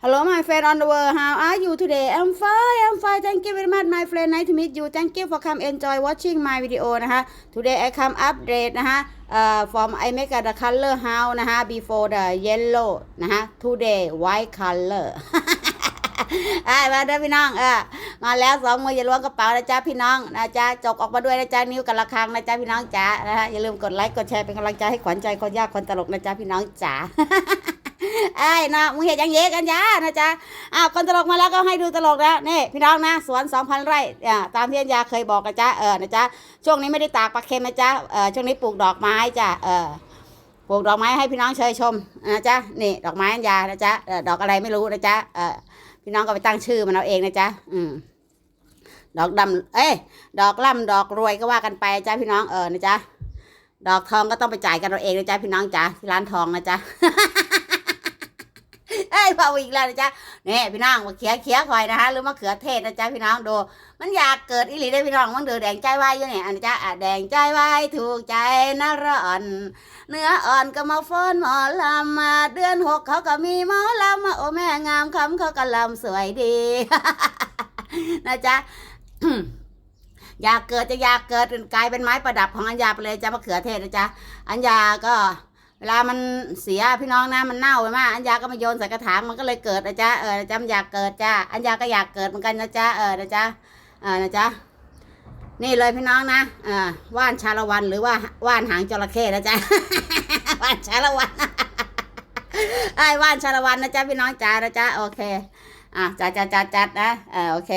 Hello, my friend on the world. How are you today? I'm fine. I'm fine. Thank you very much, my friend. Nice to meet you. Thank you for come enjoy watching my video นะคะ Today I come update นะคะ uh, from I make the color house นะคะ before the yellow นะคะ Today white color ไอ่ามาด้อพี่น้องเออมาแล้วสองมืออย่าล้วงกระเป๋านะจ๊ะพี่น้องนะจ๊ะจกออกมาด้วยนะจ๊ะนิ้วกับระฆังนะจ๊ะพี่น้องจ๋านะฮะอย่าลืมกดไลค์กดแชร์เป็นกำลังใจให้ขวัญใจคนยากคนตลกนะจ๊ะพี่น้องจ๋า ไอ้นะมึงเห็นยังเยกันจ้านะจ๊ะอ้าวคนตลกมาแล้วก็ให้ดูตลกแล้วนี่พี่น้องนะสวนสองพันไร่อ่าตามที่อัญญาเคยบอกกันจ้าเออนะจ๊ะช่วงนี้ไม่ได้ตากปลาเค็มนะจ๊ะเออช่วงนี้ปลูกดอกไม้จ้ะเออปลูกดอกไม้ให้พี่น้องเชยชมนะจ๊ะนี่ดอกไม้อัญญานะจ๊ะดอกอะไรไม่รู้นะจ๊ะเออพี่น้องก็ไปตั้งชื่อมันเอาเองนะจ๊ะอืมดอกดำเอ้ยดอกล่ำดอกรวยก็ว่ากันไปจ้ะพี่น้องเออนะจ๊ะดอกทองก็ต้องไปจ่ายกันเราเองนะจ๊ะพี่น้องจ๋าที่ร้านทองนะจ๊ะ เอ้ยพออีกแล้วนะจ๊ะนี่พี่น้องมาเขียเขียคอยนะฮะหรือมะเขือเทศนะจ๊ะพี่น้องดู มันอยากเกิดอีหลีได้พี่น้องมันเดือแดงใจไว้อยู่เนี่ยอันนี้จ้ะอะแดงใจไว้ถูกใจนะร้อนเนื้ออ่อนก็มาฟ้อนหมอลำมาเดือนหกเขาก็มีหมอลำมาโอ้แม่งามคำเขาก็ลำสวยดีนะจ๊ะอยากเกิดจะอยากเกิดกลายเป็นไม้ประดับของอัญญาไปเลยจ้ะมะเขือเทศนะจ๊ะอัญญาก็ เวลามันเสียพี่น้องนะมันเน่าไปมากอัญญาก็มาโยนใส่กระถางมันก็เลยเกิดนะจ๊ะเออนะจ๊ะมันอยากเกิดจ้าอัญญาก็อยากเกิดเหมือนกันนะจ๊ะเออนะจ๊ะเออนะจ๊ะนี่เลยพี่น้องนะเออว่านชาละวันหรือว่าว่านหางจระเข้นะจ๊ะว่านชาละวันไอ้ว่านชาละวันนะจ๊ะพี่น้องจ๋านะจ๊ะโอเคอะจัดจัดจัดจัดนะเออโอเค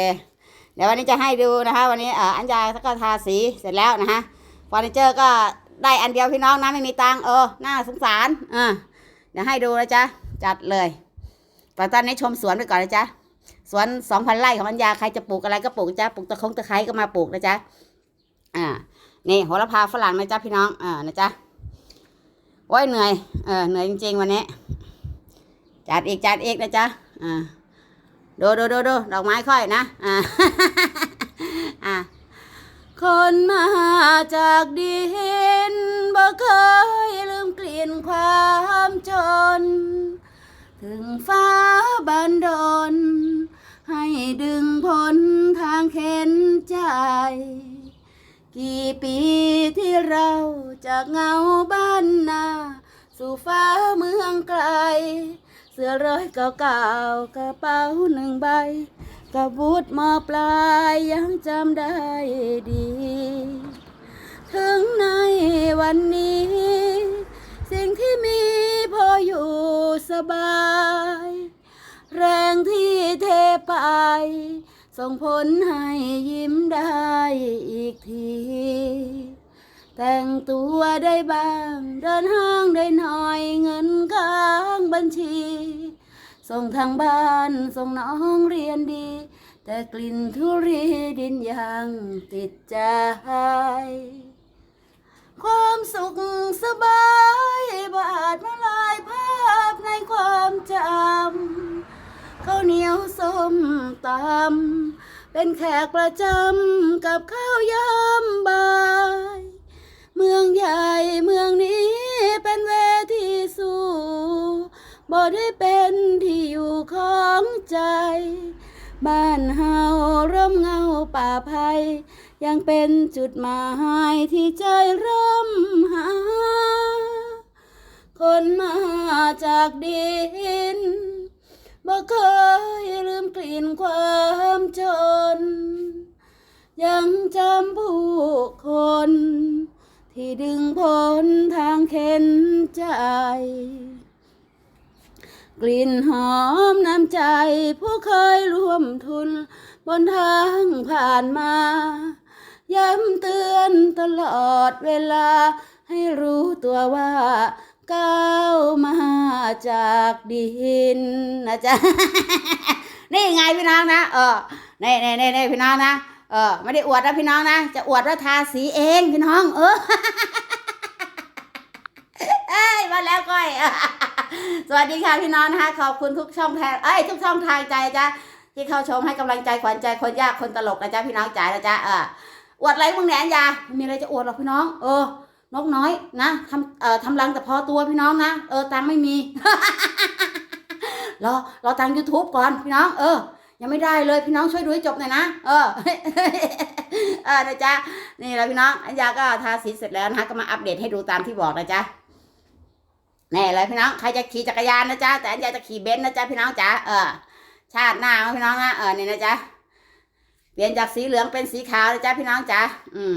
เดี๋ยววันนี้จะให้ดูนะคะ วันนี้เอออัญญาก็ทาสีเสร็จแล้วนะคะเฟอร์นิเจอร์ก็ ได้อันเดียวพี่น้องนะไม่มีตังเออน่าสงสารอ่าเดี๋ยวให้ดูนะจ๊ะจัดเลยแต่ตอนนี้ชมสวนไปก่อนนะจ๊ะสวนสองพันไร่ของอัญญาใครจะปลูกอะไรก็ปลูกจ้ะปลูกตะคงตะไคร้ก็มาปลูกนะจ๊ะอ่านี่โหระพาฝรั่งนะจ๊ะพี่น้องอ่านะจ๊ะโอ้ยเหนื่อยเออเหนื่อยจริงๆวันนี้จัดอีกจัดอีกนะจ๊ะอ่าดูดูดูดูดอกไม้ค่อยนะอ่าอ่าคนมาจากดิน บ่เคยลืมกลิ่นความจน ถึงฟ้าบันดลให้ดึงพ้นทางเข็นใจ กี่ปีที่เราจากเงาบ้านนา สู่ฟ้าเมืองไกล เสื้อร้อยเก่าๆกระเป๋าหนึ่งใบกับวุธมอปลายยังจำได้ดี ถึงในวันนี้ สิ่งที่มีพออยู่สบาย แรงที่เทไป ส่งผลให้ยิ้มได้อีกที แต่งตัวได้บ้าง เดินห้างได้หน่อยเงินค้างบัญชี ส่งทางบ้านส่งน้องเรียนดี แต่กลิ่นทุเรียดินยังติดใจ ส้มตำเป็นแขกประจำกับข้าวยำบ่าย เมืองใหญ่เมืองนี้เป็นเวทีสู่บ่ได้เป็นที่อยู่ของใจ บ้านเฮาร่มเงาป่าไผ่ยังเป็นจุดหมายที่ใจเริ่มหา คนมาจากดินบ่เคย นความจน ยังจำผู้คน ที่ดึงพ้นทางเข็นใจ กลิ่นหอมน้ำใจ ผู้เคยร่วมทุน บนทางผ่านมา ย้ำเตือนตลอดเวลาให้รู้ตัวว่าก้าวมาจากดินนะจ๊ะ นี่ไงพี่น้องนะ เออนี่นี่นี่นี่พี่น้องนะ เออไม่ได้อวดนะพี่น้องนะ จะอวดว่าทาสีเองพี่น้อง เออเอ้ยมาแล้วก้อย สวัสดีค่ะพี่น้องนะคะ ขอบคุณทุกช่องทางเอ้ยทุกช่องทางใจจ้ะที่เข้าชมให้กำลังใจขวัญใจคนยากคนตลกนะจ๊ะพี่น้องจ๋านะจ๊ะเอออวดอะไรมึงแหนยาม่มีอะไรจะอวดหรอกพี่น้อง เออนกน้อยนะทำเอ่อทำรังแต่พอตัวพี่น้องนะ เออตังไม่มี รอรอทาง YouTube ก่อนพี่น้อง เออ ยังไม่ได้เลยพี่น้องช่วยดูให้จบหน่อยนะ เออเออนะจ๊ะนี่แหละพี่น้อง อัญญาก็ทาสีเสร็จแล้วนะคะก็มาอัปเดตให้ดูตามที่บอกนะจ๊ะแน่เลยพี่น้องใครจะขี่จักรยานนะจ๊ะแต่อัญญาจะขี่เบนซ์นะจ๊ะพี่น้องจ๋าเออชาติหน้าพี่น้องนะเออนี่นะจ๊ะเปลี่ยนจากสีเหลืองเป็นสีขาวนะจ๊ะพี่น้องจ๋าอืม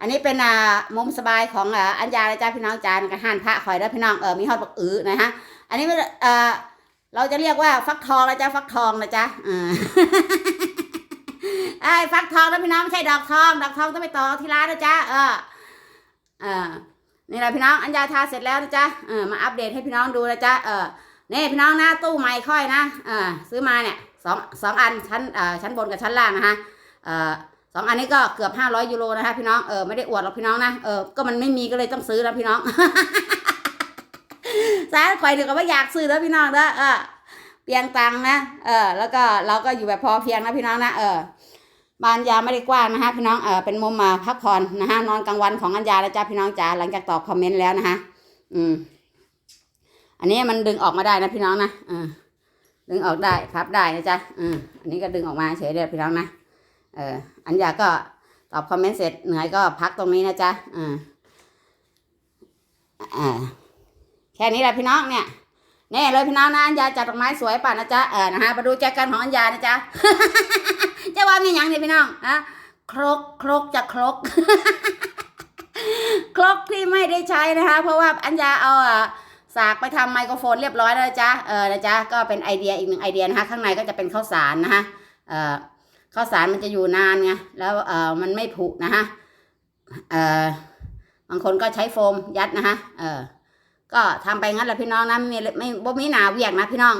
อันนี้เป็นอ่ามุมสบายของอ่าอัญญานะจ๊ะพี่น้องจ๋ากับห่านพระคอยแล้วพี่น้องเออมีฮอดบักอื้อนะฮะอันนี้ไม่เออ เราจะเรียกว่าฟักทองนะจ๊ะฟักทองนะจ๊ะอ่าไอ้ฟักทองนะพี่น้องไม่ใช่ดอกทอง ดอกทองต้องไปต่อที่ร้านนะจ๊ะเออเออนี่แหละพี่น้องอัญญาทาเสร็จแล้วนะจ๊ะเออมาอัปเดตให้พี่น้องดูนะจ๊ะเออนี่พี่น้องหนะตู้ใหม่ค่อยนะเออซื้อมาเนี่ยสองสองอันชั้นเอ่อชั้นบนกับชั้นล่างนะฮะเออสองอันนี้ก็เกือบห้าร้อยยูโรนะคะพี่น้องเออไม่ได้อวดหรอกพี่น้องนะเออก็มันไม่มีก็เลยต้องซื้อแล้วพี่น้อง สายข่อยเดี๋ยวก็ว่าอยากซื้อแล้วพี่น้องเด้อเออเปียงตังนะเออแล้วก็เราก็อยู่แบบพอเพียงนะพี่น้องนะเออบ้านยาไม่ได้กว้างนะคะพี่น้องเออเป็นมุมมาพักผ่อนนะฮะนอนกลางวันของอัญญาแล้วจ้าพี่น้องจ๋าหลังจากตอบคอมเมนต์แล้วนะคะอืม อันนี้มันดึงออกมาได้นะพี่น้องนะเออดึงออกได้พับได้นะจ๊ะอืมอันนี้ก็ดึงออกมาเฉยเดียวพี่น้องนะเอออัญญาก็ตอบคอมเมนต์เสร็จเหนื่อยก็พักตรงนี้นะจ๊ะอืมอ่า แค่นี้แหละพี่น้องเนี่ยแน่เลยพี่น้องนะอัญญาจัดดอกไม้สวยป่ะนะจ๊ะเออนะฮะมาดูแจกันของอัญญานะจ๊ะจะว่ามีหยังเนี่ยพี่น้องอะครกครกจะครกครกที่ไม่ได้ใช้นะคะ เพราะว่าอัญญาเอาอะสากไปทำไมโครโฟนเรียบร้อยแล้วนะจ๊ะเออนะจ๊ะก็เป็นไอเดียอีกหนึ่งไอเดียนะคะข้างในก็จะเป็นข้าวสารนะคะเอ่อข้าวสารมันจะอยู่นานไงแล้วเออมันไม่ผุนะคะเออบางคนก็ใช้โฟมยัดนะคะเออ ก็ทำไปงั้นแหละพี่น้องนะไม่มีไม่บ่มีหนาเวียงนะพี่น้อง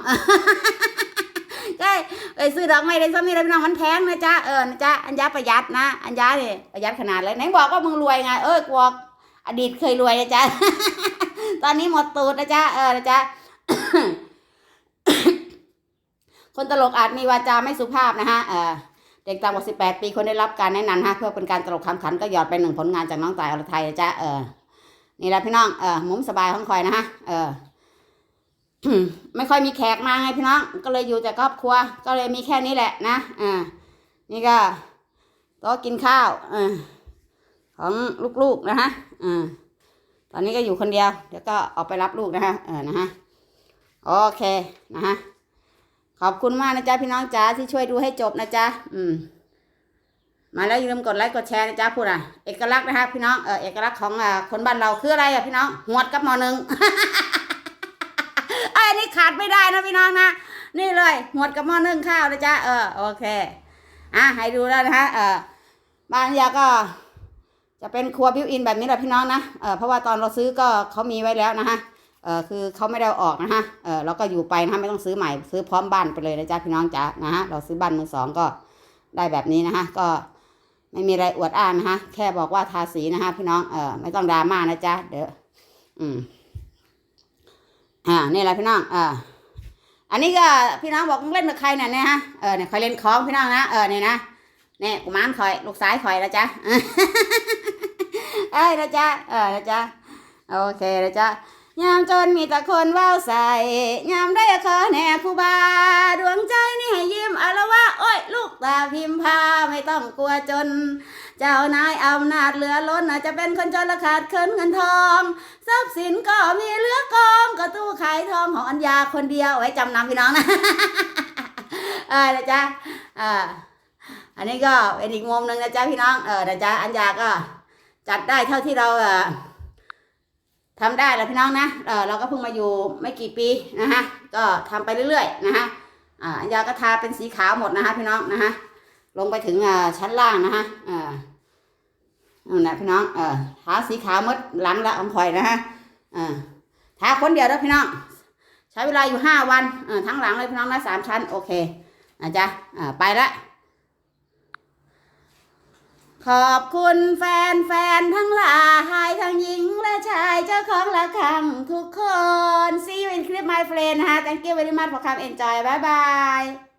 ใช่ไปซื้อดอกไม้ได้ซ้ำนี่เลยพี่น้องมันแพงนะจ๊ะเออนะจ๊ะอัญญาประหยัดนะอัญญาเนี่ยประหยัดขนาดเลยไหนบอกว่ามึงรวยไงเออกบอกอดีตเคยรวยนะจ๊ะตอนนี้หมดตูดนะจ๊ะเออนะจ๊ะคนตลกอาจมีวาจาไม่สุภาพนะฮะเออเด็กต่ำกว่า18 ปีคนได้รับการแนะนำฮะเพื่อเป็นการตลกคำขันก็หยอดไปหนึ่งผลงานจากน้องตายอรไทยนะจ๊ะเออ นี่แหละพี่น้องเออมุมสบายของคอยนะฮะเออไม่ค่อยมีแขกมาไงพี่น้อง ก็เลยอยู่แต่ครอบครัว ก็เลยมีแค่นี้แหละนะอ่านี่ก็โต๊ะกินข้าวเออของลูกๆนะฮะอ่าตอนนี้ก็อยู่คนเดียว เดี๋ยวก็ออกไปรับลูกนะฮะเออนะฮะโอเคนะฮะขอบคุณมากนะจ๊ะพี่น้องจ๋าที่ช่วยดูให้จบนะจ๊ะอืม มาแล้วอย่าลืมกดไลค์กดแชร์นะจ๊ะพูดอะเอกลักษณ์นะคะพี่น้องเออเอกลักษณ์ของคนบ้านเราคืออะไรอะพี่น้องหวดกับหมอหนึ่งไอ้นี่ขาดไม่ได้นะพี่น้องนะนี่เลยหวดกับหม้อนึ่งข้าวนะจ๊ะเออโอเคอะให้ดูแล้วนะฮะเออบ้านยาก็จะเป็นครัวบิวอินแบบนี้แหละพี่น้องนะเออเพราะว่าตอนเราซื้อก็เขามีไว้แล้วนะฮะเออคือเขาไม่ได้ออกนะฮะเออเราก็อยู่ไปนะฮะไม่ต้องซื้อใหม่ซื้อพร้อมบ้านไปเลยนะจ๊ะพี่น้องจ๋านะฮะเราซื้อบ้านมือสองก็ได้แบบนี้นะฮะก็ ไม่มีอะไรอวดอ้างนะฮะแค่บอกว่าทาสีนะฮะพี่น้อง เออไม่ต้องดราม่านะจ๊ะ เดี๋ยวอืม อ่า นี่แหละพี่น้อง เอ่าอันนี้ก็พี่น้องบอกเล่นกับใครเนี่ยนี่ยฮะ เออเนี่ยคอยเล่นของพี่น้องนะ เออเนี่ยนะเนี่ยกุมารคอย ลูกซ้ายคอยแล้วจ้ะเอ้ยนะจ๊ะ เออนะจ๊ะ โอเคนะจ๊ะ ยามจนมีแต่คนเว้าใส่ยามได้ขอแหน่ครูบาดวงใจนี่ให้ยิ้มอารวะโอ้ยลูกตาพิมพาไม่ต้องกลัวจน เจ้านายอำนาจเหลือล้นอาจจะเป็นคนจนละขาดเคินเงินทองทรัพย์สินก็มีเหลือกองกระตู้ขายทองของอัญญาคนเดียวไว้จำนำพี่น้องนะเออนะจ๊ะอ่าอันนี้ก็เป็นอีกมุมหนึ่งนะจ๊ะพี่น้องเออนะจ๊ะอัญญาก็จัดได้เท่าที่เราเออ ทำได้แหละพี่น้องนะเออเราก็เพิ่งมาอยู่ไม่กี่ปีนะฮะก็ทำไปเรื่อยๆนะฮะอ่าอัญญาก็ทาเป็นสีขาวหมดนะฮะพี่น้องนะฮะลงไปถึงอ่าชั้นล่างนะฮะอ่านั่นแหละพี่น้องเออทาสีขาวหมดหลังละองข่อยนะฮะทาคนเดียวแล้วพี่น้องใช้เวลาอยู่ห้าวันทั้งหลังเลยพี่น้องนะสามชั้นโอเคนะจ๊ะไปละ ขอบคุณแฟนแฟนๆทั้งหลายทั้งหญิงและชายเจ้าของละครังทุกคน see you in clip my friend ฮะ thank you very much for come enjoy bye bye